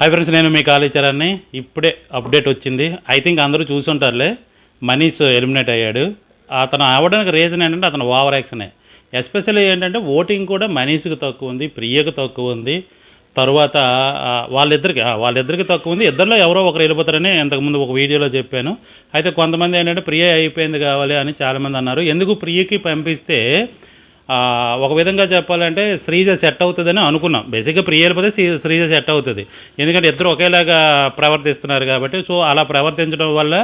Hi friends నేను మీ కాళీచరాన్ని ఇప్పుడే update వచ్చింది. ఐ థింక్ అందరూ చూసుంటారులే. మనీష్ ఎలిమినేట్ అయ్యాడు. అతను అవ్వడానికి రీజన్ ఏంటంటే అతను ఓవర్ యాక్షనే. ఎస్పెషల్లీ ఏంటంటే ఓటింగ్ కూడా మనీష్కి తక్కువ ఉంది ప్రియకు తక్కువ ఉంది. తర్వాత వాళ్ళిద్దరికి వాళ్ళిద్దరికి తక్కువ ఉంది. ఇద్దరిలో ఎవరో ఒకరు వెళ్ళిపోతారని ఇంతకుముందు ఒక వీడియోలో చెప్పాను. అయితే కొంతమంది ఏంటంటే ప్రియ అయిపోయింది కావాలి అని చాలామంది అన్నారు. ఎందుకు ప్రియకి పంపిస్తే ఒక విధంగా చెప్పాలంటే శ్రీజ సెట్ అవుతుందని అనుకున్నాం. బేసిక్గా ప్రియ శ్రీజ సెట్ అవుతుంది. ఎందుకంటే ఇద్దరు ఒకేలాగా ప్రవర్తిస్తున్నారు కాబట్టి సో అలా ప్రవర్తించడం వల్ల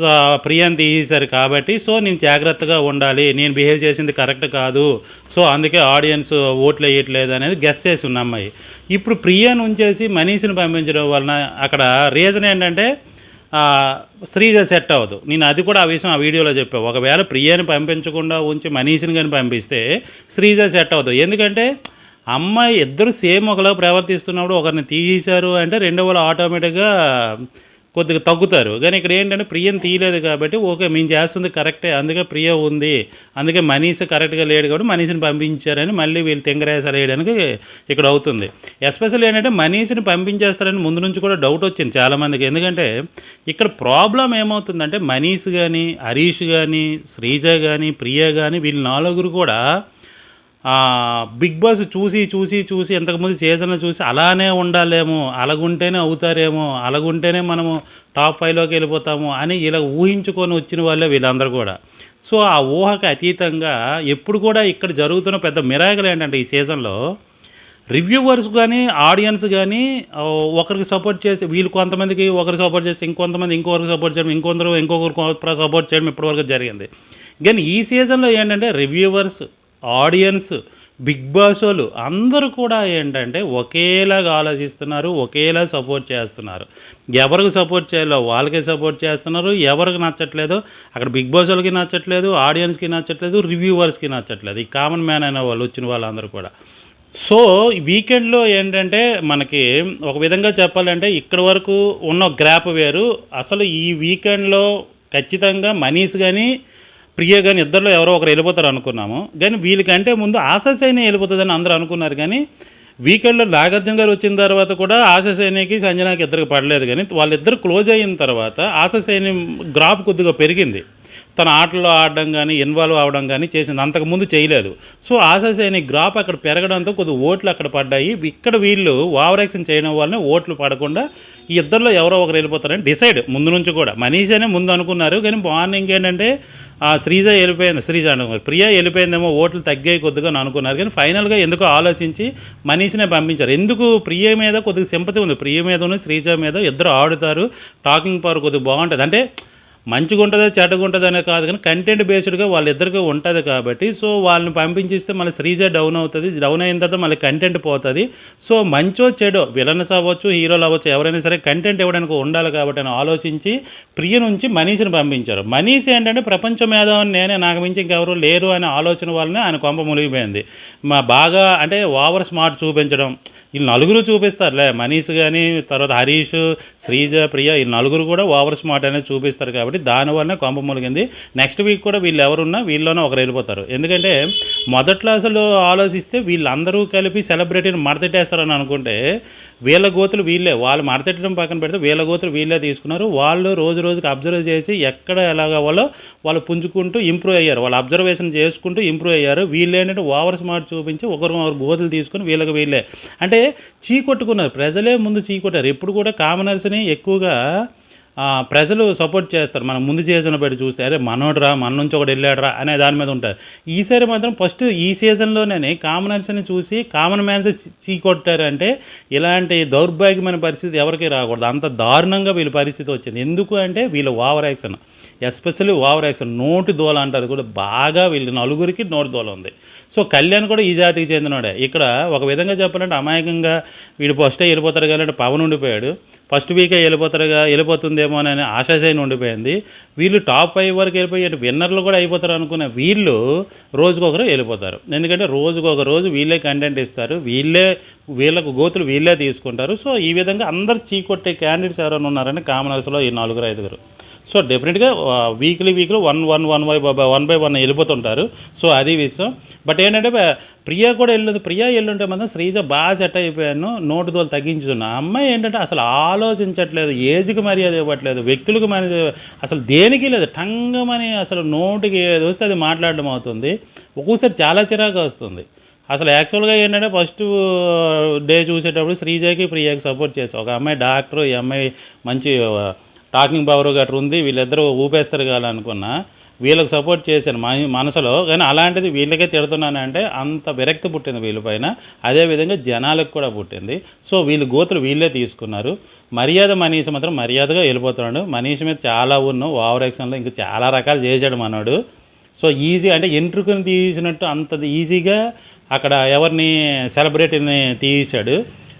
సో ప్రియాని తీసేశారు కాబట్టి సో నేను జాగ్రత్తగా ఉండాలి. నేను బిహేవ్ చేసింది కరెక్ట్ కాదు. సో అందుకే ఆడియన్స్ ఓట్లు వేయట్లేదు అనేది గెస్ చేసి ఉన్న అమ్మాయి. ఇప్పుడు ప్రియాని ఉంచేసి మనీష్ని పంపించడం వలన అక్కడ రీజన్ ఏంటంటే శ్రీజ సెట్ అవ్వదు. నేను అది కూడా ఆ విషయం ఆ వీడియోలో చెప్పావు ఒకవేళ ప్రియాని పంపించకుండా ఉంచి మనీష్ని కానీ పంపిస్తే శ్రీజ సెట్ అవ్వదు. ఎందుకంటే అమ్మాయి ఇద్దరు సేమ్ ఒకలా ప్రవర్తిస్తున్నప్పుడు ఒకరిని తీసేశారు అంటే రెండో వాళ్ళు ఆటోమేటిక్గా కొద్దిగా తగ్గుతారు. కానీ ఇక్కడ ఏంటంటే ప్రియం తీయలేదు కాబట్టి ఓకే మేము చేస్తుంది కరెక్టే అందుకే ప్రియ ఉంది అందుకే మనీష్ కరెక్ట్గా లేడు కాబట్టి మనీష్ని పంపించారని మళ్ళీ వీళ్ళు తెంగరేసాలు వేయడానికి ఇక్కడ అవుతుంది. ఎస్పెషల్ ఏంటంటే మనీష్ని పంపించేస్తారని ముందు నుంచి కూడా డౌట్ వచ్చింది చాలామందికి. ఎందుకంటే ఇక్కడ ప్రాబ్లం ఏమవుతుందంటే మనీష్ కానీ హరీష్ కానీ శ్రీజ కానీ ప్రియ కానీ వీళ్ళు నాలుగురు కూడా బిగ్ బాస్ చూసి చూసి చూసి ఇంతకుముందు సీజన్లో చూసి అలానే ఉండాలేమో అలాగుంటేనే అవుతారేమో అలాగుంటేనే మనము టాప్ ఫైవ్లోకి వెళ్ళిపోతాము అని ఇలా ఊహించుకొని వచ్చిన వాళ్ళే వీళ్ళందరూ కూడా. సో ఆ ఊహకు అతీతంగా ఎప్పుడు కూడా ఇక్కడ జరుగుతున్న పెద్ద మిరాకలు ఏంటంటే ఈ సీజన్లో రివ్యూవర్స్ కానీ ఆడియన్స్ కానీ ఒకరికి సపోర్ట్ చేసి వీళ్ళు కొంతమందికి ఒకరికి సపోర్ట్ చేసి ఇంకొంతమంది ఇంకొకరికి సపోర్ట్ చేయడం ఇంకొందరు ఇంకొకరికి సపోర్ట్ చేయడం ఇప్పటివరకు జరిగింది. కానీ ఈ సీజన్లో ఏంటంటే రివ్యూవర్స్ ఆడియన్స్ బిగ్ బాస్ వాళ్ళు అందరూ కూడా ఏంటంటే ఒకేలాగా ఆలోచిస్తున్నారు ఒకేలా సపోర్ట్ చేస్తున్నారు. ఎవరికి సపోర్ట్ చేయాలో వాళ్ళకే సపోర్ట్ చేస్తున్నారు ఎవరికి నచ్చట్లేదు అక్కడ బిగ్ బాస్ వాళ్ళకి నచ్చట్లేదు ఆడియన్స్కి నచ్చట్లేదు రివ్యూవర్స్కి నచ్చట్లేదు. ఈ కామన్ మ్యాన్ అయిన వాళ్ళు వచ్చిన వాళ్ళందరూ కూడా. సో వీకెండ్లో ఏంటంటే మనకి ఒక విధంగా చెప్పాలంటే ఇక్కడ వరకు ఉన్న గ్రాప్ వేరు. అసలు ఈ వీకెండ్లో ఖచ్చితంగా మనీస్ కానీ ప్రియ కానీ ఇద్దరిలో ఎవరో ఒకరు వెళ్ళిపోతారు అనుకున్నాము. కానీ వీళ్ళకంటే ముందు ఆశాసైన వెళ్ళిపోతుందని అందరూ అనుకున్నారు. కానీ వీకెండ్లో నాగార్జున గారు వచ్చిన తర్వాత కూడా ఆశాసైనికి సంజనాకి ఇద్దరికి పడలేదు. కానీ వాళ్ళిద్దరు క్లోజ్ అయిన తర్వాత ఆశాసైని గ్రాఫ్ కొద్దిగా పెరిగింది. తన ఆటల్లో ఆడడం కానీ ఇన్వాల్వ్ అవ్వడం కానీ చేసింది. అంతకుముందు చేయలేదు. సో ఆశాసేని గ్రాప్ అక్కడ పెరగడంతో కొద్ది ఓట్లు అక్కడ పడ్డాయి. ఇక్కడ వీళ్ళు ఓవర్ యాక్షన్ చేయడం వల్లనే ఓట్లు పడకుండా ఈ ఇద్దరిలో ఎవరో ఒకరు వెళ్ళిపోతారని డిసైడ్ ముందు నుంచి కూడా. మనీష్ అనే ముందు అనుకున్నారు. కానీ మార్నింగ్ ఏంటంటే శ్రీజ వెళ్ళిపోయింది. శ్రీజ అనుకున్నారు ప్రియ వెళ్ళిపోయిందేమో ఓట్లు తగ్గాయి కొద్దిగా అని అనుకున్నారు. కానీ ఫైనల్గా ఎందుకో ఆలోచించి మనీష్నే పంపించారు. ఎందుకు? ప్రియ మీద కొద్దిగా సింపతి ఉంది. ప్రియ మీద శ్రీజ మీద ఇద్దరు ఆడుతారు. టాకింగ్ పవర్ కొద్దిగా బాగుంటుంది. అంటే మంచిగా ఉంటుందా చెడ్డగా ఉంటుందా కాదు కానీ కంటెంట్ బేస్డ్గా వాళ్ళిద్దరికీ ఉంటుంది కాబట్టి సో వాళ్ళని పంపించిస్తే మళ్ళీ శ్రీజ డౌన్ అవుతుంది డౌన్ అయిన తర్వాత మళ్ళీ కంటెంట్ పోతుంది. సో మంచో చెడో విలన్స్ అవ్వచ్చు హీరోలు అవ్వచ్చు ఎవరైనా సరే కంటెంట్ ఇవ్వడానికి ఉండాలి కాబట్టి అని ఆలోచించి ప్రియ నుంచి మనీష్ని పంపించారు. మనీష్ ఏంటంటే ప్రపంచ మేధావని నేనే నాకు మించి ఇంకెవరు లేరు అనే ఆలోచన వల్లనే ఆయన కొంప మునిగిపోయింది. మా బాగా అంటే ఓవర్ స్మార్ట్ చూపించడం వీళ్ళు నలుగురు చూపిస్తారులే మనీష్ కానీ తర్వాత హరీష్ శ్రీజ ప్రియ ఈ నలుగురు కూడా ఓవర్ స్మార్ట్ అనేది చూపిస్తారు కాబట్టి దానివల్లనే కొంప ములిగింది. నెక్స్ట్ వీక్ కూడా వీళ్ళు ఎవరున్నా వీళ్ళలోనే ఒకరు వెళ్ళిపోతారు. ఎందుకంటే మొదట్లో అసలు ఆలోచిస్తే వీళ్ళందరూ కలిపి సెలబ్రిటీని మడతెట్టేస్తారని అనుకుంటే వీళ్ళ గోతులు వీళ్ళే. వాళ్ళు మడతెట్టడం పక్కన పెడితే వీళ్ళ గోతులు వీళ్ళే తీసుకున్నారు. వాళ్ళు రోజు రోజుకి అబ్జర్వ్ చేసి ఎక్కడ ఎలాగ వాళ్ళో వాళ్ళు పుంజుకుంటూ ఇంప్రూవ్ అయ్యారు. వాళ్ళు అబ్జర్వేషన్ చేసుకుంటూ ఇంప్రూవ్ అయ్యారు. వీళ్ళు ఏంటంటే ఓవర్ స్మార్ట్ చూపించి ఒకరు ఒకరు గోతులు తీసుకుని వీళ్ళకి వీళ్ళే. అంటే చీ కొట్టుకున్నారు. ప్రజలే ముందు చీ కొట్టారు. ఎప్పుడు కూడా కామనర్స్ని ఎక్కువగా ప్రజలు సపోర్ట్ చేస్తారు. మనం ముందు సీజన్ బట్టి చూస్తే అరే మనోడ్రా మన నుంచి ఒకటి వెళ్ళాడరా అనే దాని మీద ఉంటారు. ఈసారి మాత్రం ఫస్ట్ ఈ సీజన్లోనే కామనర్స్ని చూసి కామన్ మ్యాన్స్ చీకొట్టారంటే అంటే ఇలాంటి దౌర్భాగ్యమైన పరిస్థితి ఎవరికీ రాకూడదు. అంత దారుణంగా వీళ్ళ పరిస్థితి వచ్చింది. ఎందుకు అంటే వీళ్ళు over action especially over action నోటి దోల అంటారు కూడా బాగా వీళ్ళు నలుగురికి నోటి దోల ఉంది. సో కళ్యాణ్ కూడా ఈ జాతికి చెందినవాడే ఇక్కడ ఒక విధంగా చెప్పాలంటే అమాయకంగా వీడు ఫస్టే వెళ్ళిపోతారు కాబట్టి పవన్ ఉండిపోయాడు. ఫస్ట్ వీకే వెళ్ళిపోతారుగా వెళ్ళిపోతుందేమో అని ఆశాశైన ఉండిపోయింది. వీళ్ళు టాప్ ఫైవ్ వరకు వెళ్ళిపోయి విన్నర్లు కూడా అయిపోతారు అనుకునే వీళ్ళు రోజుకొకరు వెళ్ళిపోతారు. ఎందుకంటే రోజుకొక రోజు వీళ్ళే కంటెంట్ ఇస్తారు వీళ్ళే వీళ్ళకు గోతులు వీళ్ళే తీసుకుంటారు. సో ఈ విధంగా అందరు చీకొట్టే క్యాండిడేట్స్ ఎవరైనా ఉన్నారని కామనర్స్లో ఈ నలుగురు ఐదుగురు. So definitely weekly weekly one one one by one by one వెళ్ళిపోతుంటారు. సో అది విషయం. బట్ ఏంటంటే ప్రియా కూడా వెళ్ళదు. ప్రియా వెళ్ళుంటే మాత్రం శ్రీజ బాగా సెట్ అయిపోయాను. నోటు దోలు తగ్గించుతున్నా అమ్మాయి ఏంటంటే అసలు ఆలోచించట్లేదు. ఏజ్కి మర్యాద ఇవ్వట్లేదు. వ్యక్తులకు మర్యాద అసలు దేనికి లేదు. టంగమని అసలు నోటికి ఏది వస్తే అది మాట్లాడడం అవుతుంది. ఒక్కొక్కసారి చాలా చిరాకు వస్తుంది. అసలు యాక్చువల్గా ఏంటంటే ఫస్ట్ డే చూసేటప్పుడు శ్రీజకి ప్రియాకి సపోర్ట్ చేసి ఒక అమ్మాయి డాక్టర్ ఈ అమ్మాయి మంచి టాకింగ్ పవర్ గట్రా ఉంది వీళ్ళిద్దరూ ఊపేస్తారు కదా అనుకున్నా వీళ్ళకి సపోర్ట్ చేశాను మన మనసులో కానీ అలాంటిది వీళ్ళకే తిడుతున్నానంటే అంత విరక్తి పుట్టింది వీళ్ళపైన అదేవిధంగా జనాలకు కూడా పుట్టింది. సో వీళ్ళు గోతులు వీళ్ళే తీసుకున్నారు. మర్యాద మనీష్ మాత్రం మర్యాదగా వెళ్ళిపోతున్నాడు. మనీష్ మీద చాలా ఉన్న ఓవర్ యాక్షన్లో ఇంకా చాలా రకాలు చేశాడు మనోడు. సో ఈజీ అంటే ఎంట్రుకుని తీసినట్టు అంత ఈజీగా అక్కడ ఎవరిని సెలబ్రిటీని తీసాడు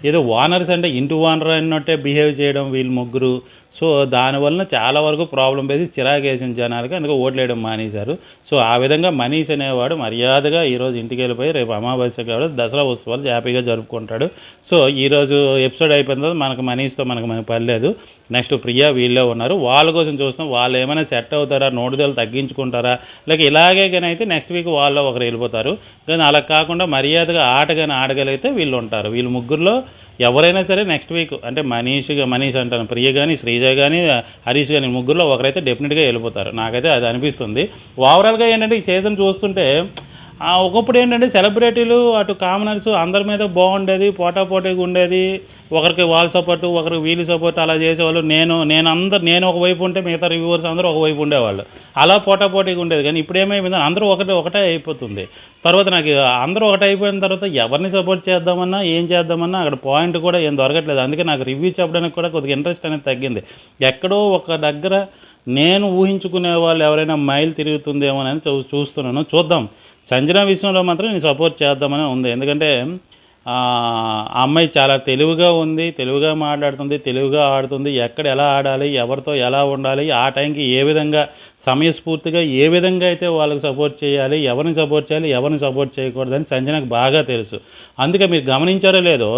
ఏదో ఓనర్స్ అంటే ఇంటి ఓనర్ అన్నట్టే బిహేవ్ చేయడం వీళ్ళు ముగ్గురు. సో దానివల్ల చాలా వరకు ప్రాబ్లం వేసి చిరాకు వేసిన జనాలకి అందుకే ఓట్లేయడం మానేశారు. సో ఆ విధంగా మనీష్ అనేవాడు మర్యాదగా ఈరోజు ఇంటికి వెళ్ళిపోయి రేపు అమావాస్య కాబట్టి దసరా ఉత్సవాలు హ్యాపీగా జరుపుకుంటాడు. సో ఈరోజు ఎపిసోడ్ అయిపోయిన తర్వాత మనకు మనీష్తో మనకు మనకు పర్లేదు నెక్స్ట్ ప్రియా వీళ్ళే ఉన్నారు. వాళ్ళ కోసం చూస్తాం వాళ్ళు ఏమైనా సెట్ అవుతారా? నోటుదలు తగ్గించుకుంటారా? లేక ఇలాగే కానీ అయితే నెక్స్ట్ వీక్ వాళ్ళు ఒకరు వెళ్ళిపోతారు. కానీ అలా కాకుండా మర్యాదగా ఆట కానీ ఆడగలిగితే వీళ్ళు ఉంటారు. వీళ్ళు ముగ్గురులో ఎవరైనా సరే నెక్స్ట్ వీక్ అంటే మనీష్ మనీష్ అంటాను ప్రియ కానీ శ్రీజ కానీ హరీష్ కానీ ముగ్గురులో ఒకరైతే డెఫినెట్గా వెళ్ళిపోతారు. నాకైతే అది అనిపిస్తుంది. ఓవరాల్గా ఏంటంటే ఈ సీజన్ చూస్తుంటే ఒకప్పుడు ఏంటంటే సెలబ్రిటీలు అటు కామనర్స్ అందరి మీద బాగుండేది పోటాపోటీగా ఉండేది. ఒకరికి వాళ్ళ సపోర్ట్ ఒకరికి వీళ్ళు సపోర్ట్ అలా చేసేవాళ్ళు. నేను నేను అందరు నేను ఒకవైపు ఉంటే మిగతా రివ్యూవర్స్ అందరూ ఒకవైపు ఉండేవాళ్ళు. అలా పోటాపోటీగా ఉండేది. కానీ ఇప్పుడు ఏమైపోయింది? అందరూ ఒకటే ఒకటే అయిపోతుంది. తర్వాత నాకు అందరూ ఒకటే అయిపోయిన తర్వాత ఎవరిని సపోర్ట్ చేద్దామన్నా ఏం చేద్దామన్నా అక్కడ పాయింట్ కూడా ఏం దొరకట్లేదు. అందుకే నాకు రివ్యూ చెప్పడానికి కూడా కొద్దిగా ఇంట్రెస్ట్ అనేది తగ్గింది. ఎక్కడో ఒక దగ్గర నేను ఊహించుకునే వాళ్ళు ఎవరైనా మైల్ తిరుగుతుందేమోనని చూ చూస్తున్నాను. చూద్దాం. సంజన విషయంలో మాత్రం నేను సపోర్ట్ చేద్దామని ఉంది. ఎందుకంటే ఆ ఆ అమ్మాయి చాలా తెలివిగా ఉంది తెలివిగా మాట్లాడుతుంది తెలివిగా ఆడుతుంది. ఎక్కడ ఎలా ఆడాలి ఎవరితో ఎలా ఉండాలి ఆ టైంకి ఏ విధంగా సమయస్ఫూర్తిగా ఏ విధంగా అయితే వాళ్ళకి సపోర్ట్ చేయాలి ఎవరిని సపోర్ట్ చేయాలి ఎవరిని సపోర్ట్ చేయకూడదని సంజనకు బాగా తెలుసు. అందుకే మీరు గమనించారో లేదో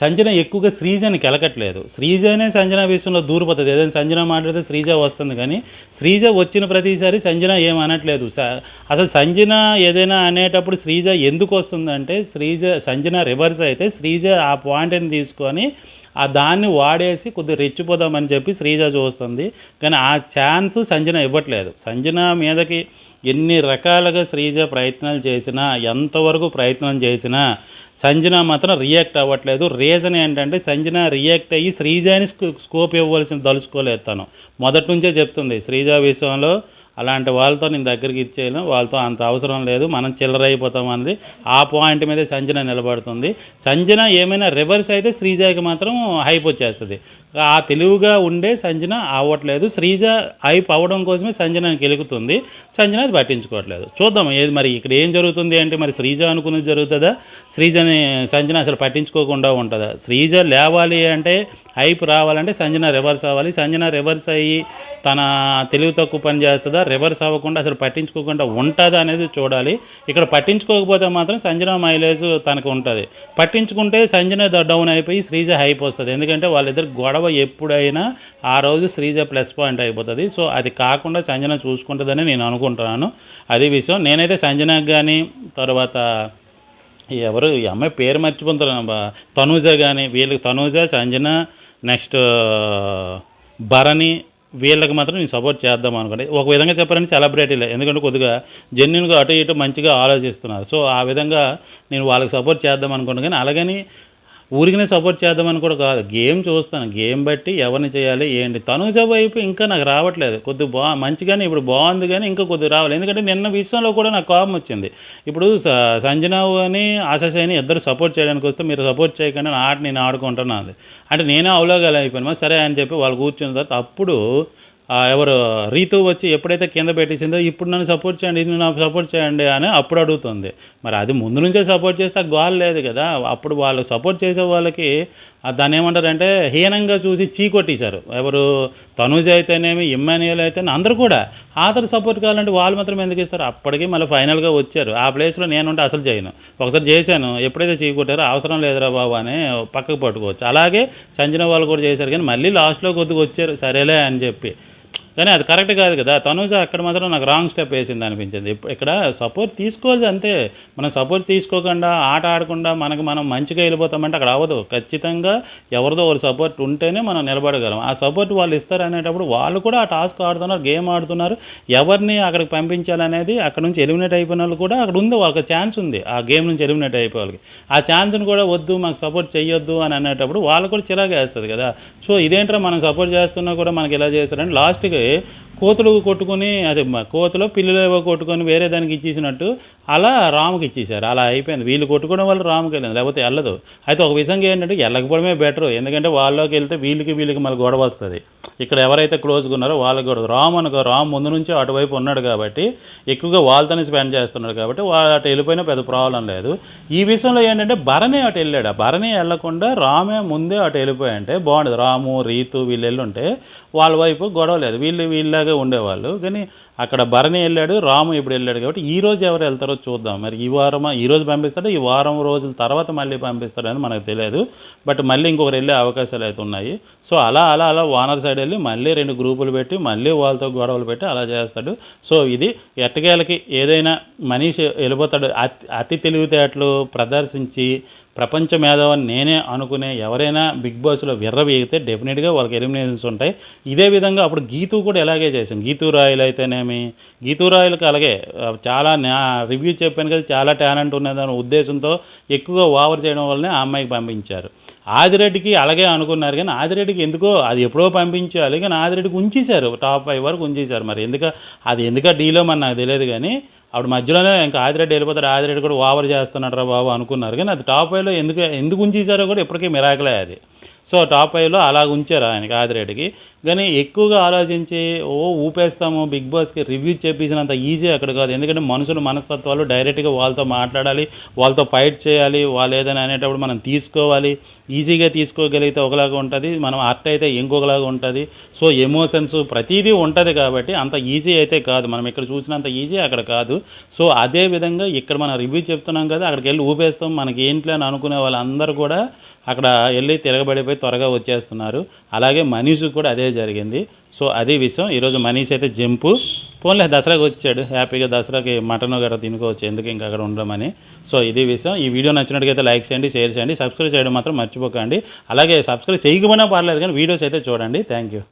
సంజన ఎక్కువగా శ్రీజని కెలకట్లేదు. శ్రీజనే సంజన విషయంలో దూరిపోతుంది. ఏదైనా సంజన మాట్లాడితే శ్రీజ వస్తుంది కానీ శ్రీజ వచ్చిన ప్రతిసారి సంజన ఏం అనట్లేదు. స- అసలు సంజన ఏదైనా అనేటప్పుడు శ్రీజ ఎందుకు వస్తుందంటే శ్రీజ సంజన రివర్స్ అయితే శ్రీజ ఆ పాయింట్ని తీసుకొని ఆ దాన్ని వాడేసి కొద్దిగా రెచ్చిపోదామని చెప్పి శ్రీజ చూస్తుంది. కానీ ఆ ఛాన్స్ సంజన ఇవ్వట్లేదు. సంజన మీదకి ఎన్ని రకాలుగా శ్రీజ ప్రయత్నాలు చేసినా ఎంతవరకు ప్రయత్నం చేసినా సంజన మాత్రం రియాక్ట్ అవ్వట్లేదు. రీజన్ ఏంటంటే సంజన రియాక్ట్ అయ్యి శ్రీజాని స్కోప్ ఇవ్వవలసిన తలుచుకోలేదు తను. మొదటి నుంచే చెప్తుంది శ్రీజ విషయంలో అలాంటి వాళ్ళతో నేను దగ్గరికి ఇచ్చేయను వాళ్ళతో అంత అవసరం లేదు మనం చిల్లర అనేది ఆ పాయింట్ మీదే సంజన నిలబడుతుంది. సంజన ఏమైనా రివర్స్ అయితే శ్రీజాకి మాత్రం హైప్ వచ్చేస్తుంది. ఆ తెలివిగా ఉండే సంజన అవ్వట్లేదు. శ్రీజ హైప్ అవ్వడం కోసమే సంజన గెలుగుతుంది సంజన అది పట్టించుకోవట్లేదు. చూద్దాం ఏది మరి ఇక్కడ ఏం జరుగుతుంది అంటే మరి శ్రీజ అనుకున్నది జరుగుతుందా? శ్రీజని సంజన అసలు పట్టించుకోకుండా ఉంటుందా? శ్రీజ లేవాలి అంటే హైప్ రావాలంటే సంజన రివర్స్ అవ్వాలి. సంజన రివర్స్ అయ్యి తన తెలివి తక్కువ పని చేస్తుందా? రివర్స్ అవ్వకుండా అసలు పట్టించుకోకుండా ఉంటుందా అనేది చూడాలి. ఇక్కడ పట్టించుకోకపోతే మాత్రం సంజన మైలేజ్ తనకు ఉంటుంది. పట్టించుకుంటే సంజన ద- డౌన్ అయిపోయి శ్రీజ హైప్ వస్తుంది. ఎందుకంటే వాళ్ళిద్దరు గొడవ ఎప్పుడైనా ఆ రోజు శ్రీజ ప్లస్ పాయింట్ అయిపోతుంది. సో అది కాకుండా సంజన చూసుకుంటుందని నేను అనుకుంటున్నాను. అది విషయం. నేనైతే సంజనకు కానీ తర్వాత ఎవరు ఈ అమ్మాయి పేరు మర్చిపోతున్నాను బా తనూజ కానీ వీళ్ళకి తనూజ సంజన నెక్స్ట్ భరణి వీళ్ళకి మాత్రం నేను సపోర్ట్ చేద్దాం అనుకోండి ఒక విధంగా చెప్పాలంటే సెలబ్రిటీలే ఎందుకంటే కొద్దిగా జెన్యున్గా అటు ఇటు మంచిగా ఆలోచిస్తున్నారు. సో ఆ విధంగా నేను వాళ్ళకి సపోర్ట్ చేద్దాం అనుకోండి కానీ అలాగని ఊరికనే సపోర్ట్ చేద్దామని కూడా కాదు. గేమ్ చూస్తాను. గేమ్ బట్టి ఎవరిని చేయాలి ఏంటి? తనుజ వైపు ఇంకా నాకు రావట్లేదు. కొద్దిగా బా మంచిగానే ఇప్పుడు బాగుంది కానీ ఇంకా కొద్దిగా రావాలి. ఎందుకంటే నిన్న విషయంలో కూడా నాకు కోపం వచ్చింది. ఇప్పుడు స- సంజనావు అని ఆశాష్ ఇద్దరు సపోర్ట్ చేయడానికి వస్తే మీరు సపోర్ట్ చేయకుండా నా ఆట నేను ఆడుకుంటున్నాను. అంటే నేనే అవలోగాలు అయిపోయాను సరే అని చెప్పి వాళ్ళు కూర్చున్న తర్వాత అప్పుడు ఎవరు రీతు వచ్చి ఎప్పుడైతే కింద పెట్టేసిందో ఇప్పుడు నన్ను సపోర్ట్ చేయండి ఇది నాకు సపోర్ట్ చేయండి అని అప్పుడు అడుగుతుంది. మరి అది ముందు నుంచే సపోర్ట్ చేస్తే ఆ గోల్ లేదు కదా. అప్పుడు వాళ్ళు సపోర్ట్ చేసే వాళ్ళకి దాన్ని ఏమంటారంటే హీనంగా చూసి చీకొట్టేశారు ఎవరు తనూజ్ అయితేనేమి ఇమ్మాన్యుయల్ అయితేనే అందరూ కూడా ఆతరు సపోర్ట్ కావాలంటే వాళ్ళు మాత్రం ఎందుకు ఇస్తారు? అప్పటికి మళ్ళీ ఫైనల్గా వచ్చారు. ఆ ప్లేస్లో నేనుంటే అసలు చేయను. ఒకసారి చేశాను. ఎప్పుడైతే చీకొట్టారో అవసరం లేదురా బాబు అని పక్కకు పట్టుకోవచ్చు. అలాగే సంజన వాళ్ళు కూడా చేశారు కానీ మళ్ళీ లాస్ట్లో కొద్దిగా వచ్చారు. సరేలే అని చెప్పి. కానీ అది కరెక్ట్ కాదు కదా. తనుజ అక్కడ మాత్రం నాకు రాంగ్ స్టెప్ వేసింది అనిపించింది. ఇక్కడ సపోర్ట్ తీసుకోవాలి అంతే. మనం సపోర్ట్ తీసుకోకుండా ఆట ఆడకుండా మనకు మనం మంచిగా వెళ్ళిపోతామంటే అక్కడ అవ్వదు. ఖచ్చితంగా ఎవరిదో ఒక సపోర్ట్ ఉంటేనే మనం నిలబడగలం. ఆ సపోర్ట్ వాళ్ళు ఇస్తారు అనేటప్పుడు వాళ్ళు కూడా ఆ టాస్క్ ఆడుతున్నారు గేమ్ ఆడుతున్నారు. ఎవరిని అక్కడికి పంపించాలనేది అక్కడ నుంచి ఎలిమినేట్ అయిపోయిన వాళ్ళు కూడా అక్కడ ఉంది. వాళ్ళకి ఛాన్స్ ఉంది. ఆ గేమ్ నుంచి ఎలిమినేట్ అయిపోయే వాళ్ళకి. ఆ ఛాన్స్ని కూడా వద్దు మాకు సపోర్ట్ చేయొద్దు అని అనేటప్పుడు వాళ్ళు కూడా చిరాగేస్తుంది కదా. సో ఇదేంటో మనం సపోర్ట్ చేస్తున్నా కూడా మనకి ఎలా చేస్తారని లాస్ట్కి కోతులు కొట్టుకొని అదే కోతులు పిల్లలు ఏవో కొట్టుకొని వేరే దానికి ఇచ్చేసినట్టు అలా రాముకి ఇచ్చేసారు అలా అయిపోయింది. వీళ్ళు కొట్టుకోవడం వల్ల రాముకి వెళ్ళింది. లేకపోతే వెళ్ళదు. అయితే ఒక విధంగా ఏంటంటే వెళ్ళకపోవడమే బెటర్. ఎందుకంటే వాళ్ళలోకి వెళ్తే వీళ్ళకి వీళ్ళకి మళ్ళీ గొడవ వస్తుంది. ఇక్కడ ఎవరైతే క్లోజ్గా ఉన్నారో వాళ్ళకి కూడా రామ్ అనుకో రామ్ ముందు నుంచి అటువైపు ఉన్నాడు కాబట్టి ఎక్కువగా వాళ్ళతోనే స్పెండ్ చేస్తున్నాడు కాబట్టి వాళ్ళు అటు వెళ్ళిపోయినా పెద్ద ప్రాబ్లం లేదు. ఈ విషయంలో ఏంటంటే భరణి అటు వెళ్ళాడు. ఆ భరణి వెళ్ళకుండా రామే ముందే అటు వెళ్ళిపోయాయంటే బాగుండదు. రాము రీతు వీళ్ళు వెళ్ళుంటే వాళ్ళ వైపు గొడవ లేదు. వీళ్ళు వీళ్ళలాగే ఉండేవాళ్ళు. కానీ అక్కడ భరణి వెళ్ళాడు రాము ఇప్పుడు వెళ్ళాడు కాబట్టి ఈ రోజు ఎవరు వెళ్తారో చూద్దాం. మరి ఈ వారం ఈ రోజు ఈ వారం రోజుల తర్వాత మళ్ళీ పంపిస్తాడని మనకు తెలియదు. బట్ మళ్ళీ ఇంకొకరు వెళ్ళే అవకాశాలు అయితే ఉన్నాయి. సో అలా అలా అలా వానర్ సైడ్ వెళ్ళి మళ్ళీ రెండు గ్రూపులు పెట్టి మళ్ళీ వాళ్ళతో గొడవలు పెట్టి అలా చేస్తాడు. సో ఇది ఎట్టకేలకి ఏదైనా మనిషి వెళ్ళిపోతాడు అతి అతి తెలివితేటలు ప్రదర్శించి ప్రపంచ మేధావని నేనే అనుకునే ఎవరైనా బిగ్ బాస్లో విర్రవీగితే డెఫినెట్గా వాళ్ళకి ఎలిమినేషన్స్ ఉంటాయి. ఇదే విధంగా అప్పుడు గీతు కూడా ఇలాగే చేసాం గీతు రాయలు అయితేనేమి? గీతు రాయలకు అలాగే చాలా నా రివ్యూ చెప్పాను కదా చాలా టాలెంట్ ఉన్నదనే ఉద్దేశంతో ఎక్కువగా ఓవర్ చేయడం వల్లనే ఆ అమ్మాయికి పంపించారు. ఆదిరెడ్డికి అలాగే అనుకున్నారు కానీ ఆదిరెడ్డికి ఎందుకో అది ఎప్పుడో పంపించాలి కానీ ఆదిరెడ్డికి ఉంచేశారు. టాప్ ఫైవ్ వరకు ఉంచేశారు మరి. ఎందుక అది ఎందుక డీలో మరి నాకు తెలియదు కానీ అప్పుడు మధ్యలోనే ఇంకా ఆదిరెడ్డి వెళ్ళిపోతాడు ఆదిరెడ్డి కూడా ఓవర్ చేస్తున్నాడు రా బాబు అనుకున్నారు. కానీ అది టాప్ ఫైవ్లో ఎందుకు ఎందుకు ఉంచేశారో కూడా ఇప్పటికీ మిరాకలే అది. సో టాప్ ఫైవ్లో అలా ఉంచారు ఆయన కాదిరెడ్డికి కానీ ఎక్కువగా ఆలోచించి ఓ ఊపేస్తాము బిగ్ బాస్కి రివ్యూ చేపించినంత ఈజీ అక్కడ కాదు. ఎందుకంటే మనుషులు మనస్తత్వాలు డైరెక్ట్గా వాళ్ళతో మాట్లాడాలి వాళ్ళతో ఫైట్ చేయాలి వాళ్ళు ఏదైనా అనేటప్పుడు మనం తీసుకోవాలి. ఈజీగా తీసుకోగలిగితే ఒకలాగా ఉంటుంది మనం అర్ట్ అయితే ఇంకొకలాగా ఉంటుంది. సో ఎమోషన్స్ ప్రతిదీ ఉంటుంది కాబట్టి అంత ఈజీ అయితే కాదు. మనం ఇక్కడ చూసినంత ఈజీ అక్కడ కాదు. సో అదే విధంగా ఇక్కడ మనం రివ్యూ చెప్తున్నాం కదా అక్కడికి వెళ్ళి ఊపేస్తాం మనకి ఏంటి అని అనుకునే వాళ్ళందరూ కూడా అక్కడ వెళ్ళి తిరగబడిపోయి త్వరగా వచ్చేస్తున్నారు. అలాగే మనీష్ కూడా అదే జరిగింది. సో అదే విషయం. ఈరోజు మనీష్ అయితే జంపు. పోన్లే దసరాకి వచ్చాడు. హ్యాపీగా దసరాకి మటన్ గట్రా తినుకోవచ్చు. ఎందుకు ఇంకా అక్కడ ఉండమని. సో ఇది విషయం. ఈ వీడియో నచ్చినట్టుగా లైక్ చేయండి షేర్ చేయండి. సబ్స్క్రైబ్ చేయడం మాత్రం మర్చిపోకండి. అలాగే సబ్స్క్రైబ్ చేయకపోయినా పర్లేదు కానీ వీడియోస్ అయితే చూడండి. Thank you.